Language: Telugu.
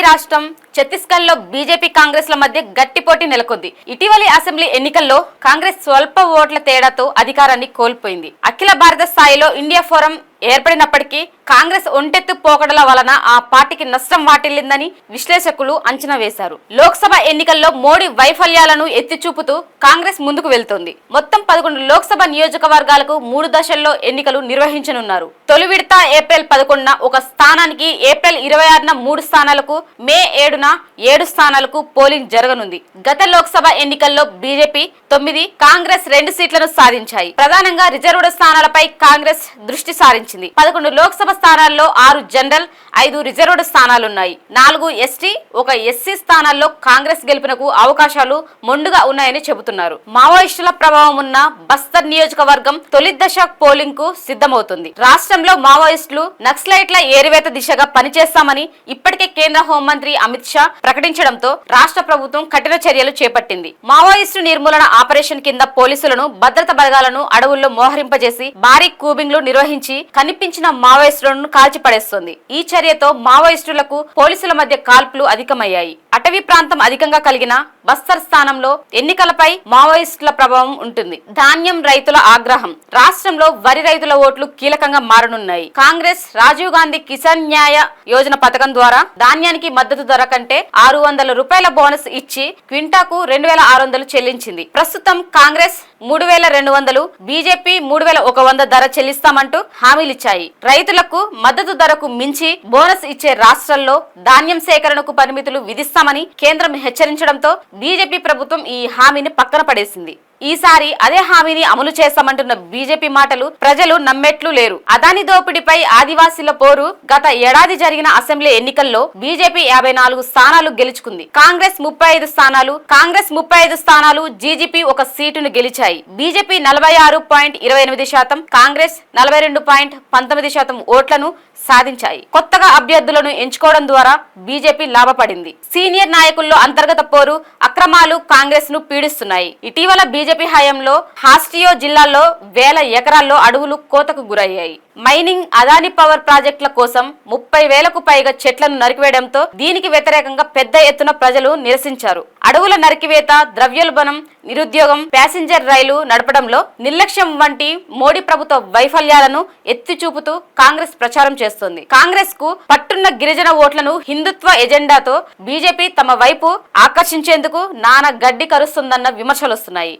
రాష్ట్రం ఛత్తీస్గఢ్లో బీజేపీ కాంగ్రెస్ ల మధ్య గట్టి పోటీ నెలకొంది. ఇటీవలి అసెంబ్లీ ఎన్నికల్లో కాంగ్రెస్ స్వల్ప ఓట్ల తేడాతో అధికారాన్ని కోల్పోయింది. అఖిల భారత స్థాయిలో ఇండియా ఫోరం ఏర్పడినప్పటికీ కాంగ్రెస్ ఒంటెత్తు పోకడల వలన ఆ పార్టీకి నష్టం వాటిల్లిందని విశ్లేషకులు అంచనా వేశారు. లోక్సభ ఎన్నికల్లో మోడీ వైఫల్యాలను ఎత్తి చూపుతూ కాంగ్రెస్ ముందుకు వెళ్తోంది. మొత్తం పదకొండు లోక్సభ నియోజకవర్గాలకు మూడు దశల్లో ఎన్నికలు నిర్వహించనున్నారు. తొలి విడత ఏప్రిల్ పదకొండున ఒక స్థానానికి ఏప్రిల్ ఇరవై ఆరున మూడు స్థానాలకు మే ఏడున ఏడు స్థానాలకు పోలింగ్ జరగనుంది. గత లోక్సభ ఎన్నికల్లో బీజేపీ తొమ్మిది కాంగ్రెస్ రెండు సీట్లను సాధించాయి. ప్రధానంగా రిజర్వ్డ్ స్థానాలపై కాంగ్రెస్ దృష్టి సారించింది. పదకొండు లోక్సభ స్థానాల్లో ఆరు జనరల్ ఐదు రిజర్వ్డ్ స్థానాలున్నాయి. నాలుగు ఎస్టీ ఒక ఎస్సీ స్థానాల్లో కాంగ్రెస్ గెలుపునకు అవకాశాలు మొండుగా ఉన్నాయని చెబుతున్నారు. మావోయిస్టుల ప్రభావం ఉన్న బస్తర్ నియోజకవర్గం తొలి దశ పోలింగ్కు సిద్ధమవుతుంది. రాష్ట్రంలో మావోయిస్టులు నక్సలైట్ల ఏరివేత దిశగా పనిచేస్తామని ఇప్పటికే కేంద్ర హోంమంత్రి అమిత్ షా ప్రకటించడంతో రాష్ట్ర ప్రభుత్వం కఠిన చర్యలు చేపట్టింది. మావోయిస్టు నిర్మూలన ఆపరేషన్ కింద పోలీసులను భద్రత బలగాలను అడవుల్లో మోహరింపజేసి భారీ కూబింగ్లు నిర్వహించి కనిపించిన మావోయిస్టులను కాల్చిపడేస్తోంది. ఈ చర్యతో మావోయిస్టులకు పోలీసుల మధ్య కాల్పులు అధికమయ్యాయి. అటవీ ప్రాంతం అధికంగా కలిగిన బస్తర్ స్థానంలో ఎన్నికలపై మావోయిస్టుల ప్రభావం ఉంటుంది. ధాన్యం రైతుల ఆగ్రహం. రాష్ట్రంలో వరి రైతుల ఓట్లు కీలకంగా మారనున్నాయి. కాంగ్రెస్ రాజీవ్ గాంధీ కిసాన్ న్యాయ యోజన పథకం ద్వారా ధాన్యానికి మద్దతు ధర కంటే ఆరు వందల రూపాయల బోనస్ ఇచ్చి క్వింటాకు రెండు వేల ఆరు వందలు చెల్లించింది. ప్రస్తుతం కాంగ్రెస్ మూడు వేల రెండు వందలు బీజేపీ మూడు వేల ఒక వంద ధర చెల్లిస్తామంటూ హామీలిచ్చాయి. రైతులకు మద్దతు ధరకు మించి బోనస్ ఇచ్చే రాష్ట్రాల్లో ధాన్యం సేకరణకు పరిమితులు విధిస్తామని కేంద్రం హెచ్చరించడంతో బీజేపీ ప్రభుత్వం ఈ హామీని పక్కన పడేసింది. ఈసారి అదే హామీని అమలు చేస్తామంటున్న బీజేపీ మాటలు ప్రజలు నమ్మేట్లు లేరు. అదాని దోపిడీపై ఆదివాసీల పోరు గత ఏడాది జరిగిన అసెంబ్లీ ఎన్నికల్లో బీజేపీ యాభై నాలుగు స్థానాలు గెలుచుకుంది. కాంగ్రెస్ ముప్పై ఐదు స్థానాలు కాంగ్రెస్ ముప్పై ఐదు స్థానాలు జీజీపీ ఒక సీటును గెలిచాయి. బీజేపీ నలభై ఆరు పాయింట్ ఇరవై ఎనిమిది శాతం కాంగ్రెస్ నలభై రెండు పాయింట్ పంతొమ్మిది శాతం ఓట్లను సాధించాయి. కొత్తగా అభ్యర్థులను ఎంచుకోవడం ద్వారా బీజేపీ లాభపడింది. సీనియర్ నాయకుల్లో అంతర్గత పోరు అక్రమాలు కాంగ్రెస్ను పీడిస్తున్నాయి. ఇటీవల బీజేపీ హయాంలో హాస్టియో జిల్లాలో వేల ఎకరాల్లో అడవులు కోతకు గురయ్యాయి. మైనింగ్ అదాని పవర్ ప్రాజెక్టుల కోసం ముప్పై వేలకు పైగా చెట్లను నరికివేయడంతో దీనికి వ్యతిరేకంగా పెద్ద ఎత్తున ప్రజలు నిరసించారు. అడవుల నరికివేత ద్రవ్యోల్బణం నిరుద్యోగం ప్యాసింజర్ రైలు నడపడంలో నిర్లక్ష్యం వంటి మోడీ ప్రభుత్వ వైఫల్యాలను ఎత్తి చూపుతూ కాంగ్రెస్ ప్రచారం చేస్తోంది. కాంగ్రెస్కు పట్టున్న గిరిజన ఓట్లను హిందుత్వ ఎజెండాతో బీజేపీ తమ వైపు ఆకర్షించేందుకు నానా గడ్డి కరుస్తుందన్న విమర్శలు వస్తున్నాయి